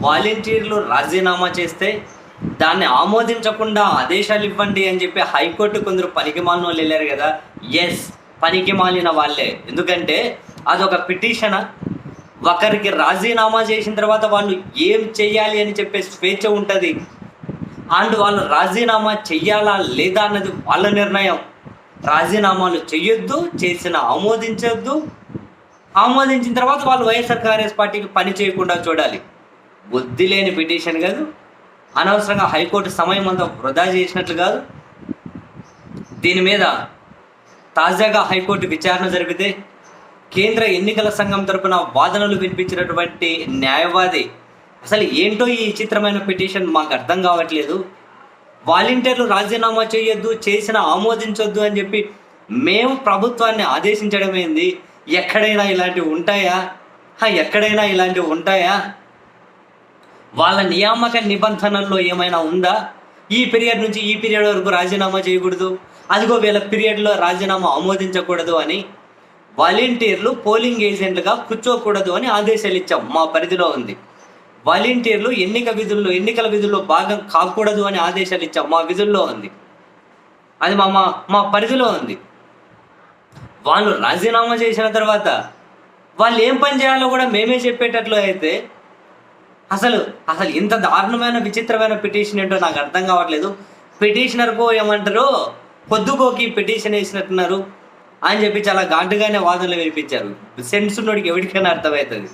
వాలంటీర్లు రాజీనామా చేస్తే దాన్ని ఆమోదించకుండా ఆదేశాలు ఇవ్వండి అని చెప్పి హైకోర్టు కొందరు పనికి మాలిన వాళ్ళు వెళ్ళారు కదా. ఎస్ పనికి మాలిన వాళ్ళే. ఎందుకంటే అదొక పిటిషన్? ఒకరికి రాజీనామా చేసిన తర్వాత వాళ్ళు ఏం చెయ్యాలి అని చెప్పే స్వేచ్ఛ ఉంటుంది. అండ్ వాళ్ళు రాజీనామా చెయ్యాలా లేదా అన్నది వాళ్ళ నిర్ణయం. రాజీనామాలు చేయొద్దు చేసిన ఆమోదించొద్దు. ఆమోదించిన తర్వాత వాళ్ళు వైఎస్ఆర్ కాంగ్రెస్ పార్టీకి పని చేయకుండా చూడాలి. బుద్ధి లేని పిటిషన్ కాదు. అనవసరంగా హైకోర్టు సమయం అంతా వృధా చేసినట్లు కాదు. దీని మీద తాజాగా హైకోర్టు విచారణ జరిపితే కేంద్ర ఎన్నికల సంఘం తరపున వాదనలు వినిపించినటువంటి న్యాయవాది అసలు ఏంటో ఈ విచిత్రమైన పిటిషన్ మాకు అర్థం కావట్లేదు. వాలంటీర్లు రాజీనామా చేయొద్దు చేసిన ఆమోదించొద్దు అని చెప్పి మేము ప్రభుత్వాన్ని ఆదేశించడం ఏంది ఎక్కడైనా ఇలాంటివి ఉంటాయా? ఎక్కడైనా ఇలాంటివి ఉంటాయా? వాళ్ళ నియామక నిబంధనల్లో ఏమైనా ఉందా? ఈ పీరియడ్ నుంచి ఈ పీరియడ్ వరకు రాజీనామా చేయకూడదు. అదిగో వీళ్ళ పీరియడ్లో రాజీనామా ఆమోదించకూడదు అని వాలంటీర్లు పోలింగ్ ఏజెంట్లుగా కూర్చోకూడదు అని ఆదేశాలు ఇచ్చాం. మా పరిధిలో ఉంది. వాలంటీర్లు ఎన్నిక విధుల్లో ఎన్నికల విధుల్లో భాగం కాకూడదు అని ఆదేశాలు ఇచ్చాం. మా విధుల్లో ఉంది. అది మా మా మా పరిధిలో ఉంది. వాళ్ళు రాజీనామా చేసిన తర్వాత వాళ్ళు ఏం పని చేయాలో కూడా మేమే చెప్పేటట్లు అయితే అసలు అసలు ఇంత దారుణమైన విచిత్రమైన పిటిషన్ ఏంటో నాకు అర్థం కావట్లేదు. పిటిషనర్కు ఏమంటారు? పొద్దుకోకి పిటిషన్ వేసినట్టున్నారు అని చెప్పి చాలా ఘాటుగానే వాదనలు వినిపించారు. సెన్స్ ఉన్నోడికి ఎవరికైనా అర్థమవుతుంది.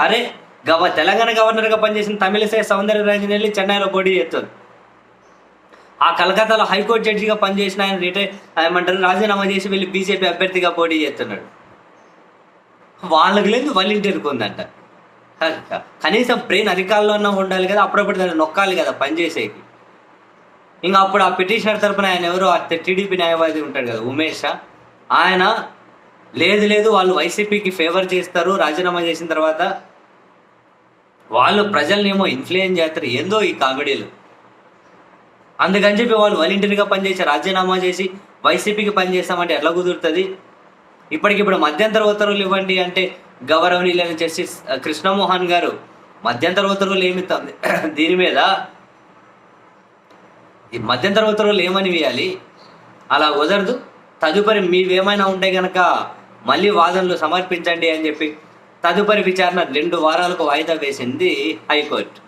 అరే గవ తెలంగాణ గవర్నర్గా పనిచేసిన తమిళసై సౌందర్యరాజన్ వెళ్ళి చెన్నైలో పోటీ చేస్తుంది. ఆ కలకత్తాలో హైకోర్టు జడ్జిగా పనిచేసిన ఆయన రిటైర్ ఏమంటారు రాజీనామా చేసి వెళ్ళి బీజేపీ అభ్యర్థిగా పోటీ చేస్తున్నాడు. వాళ్ళకి లేదు వాలంటీర్కి ఉందంట కనీసం బ్రెయిన్ అధికారంలో ఉన్న ఉండాలి కదా అప్పుడప్పుడు దాన్ని నొక్కాలి కదా పనిచేసేకి ఇంకా అప్పుడు ఆ పిటిషనర్ తరపున ఆయన ఎవరు? టీడీపీ న్యాయవాది ఉంటాడు కదా ఉమేష్ ఆయన లేదు లేదు వాళ్ళు వైసీపీకి ఫేవర్ చేస్తారు రాజీనామా చేసిన తర్వాత వాళ్ళు ప్రజల్ని ఏమో ఇన్ఫ్లుయెన్స్ చేస్తారు ఏందో ఈ కామెడీలు. అందుకని చెప్పి వాళ్ళు వాలంటీర్గా పనిచేసి రాజీనామా చేసి వైసీపీకి పనిచేస్తామంటే ఎట్లా కుదురుతుంది? ఇప్పటికిప్పుడు మధ్యంతర ఉత్తర్వులు ఇవ్వండి అంటే గౌరవనీయులైన జస్టిస్ కృష్ణమోహన్ గారు మధ్యంతర ఉత్తర్వులు ఏమి దీని మీద ఈ మధ్యంతర ఉత్తర్వులు ఏమని వేయాలి? అలా కుదరదు. తదుపరి మీవేమైనా ఉంటే గనక మళ్ళీ వాదనలు సమర్పించండి అని చెప్పి తదుపరి విచారణ రెండు వారాలకు వాయిదా వేసింది హైకోర్టు.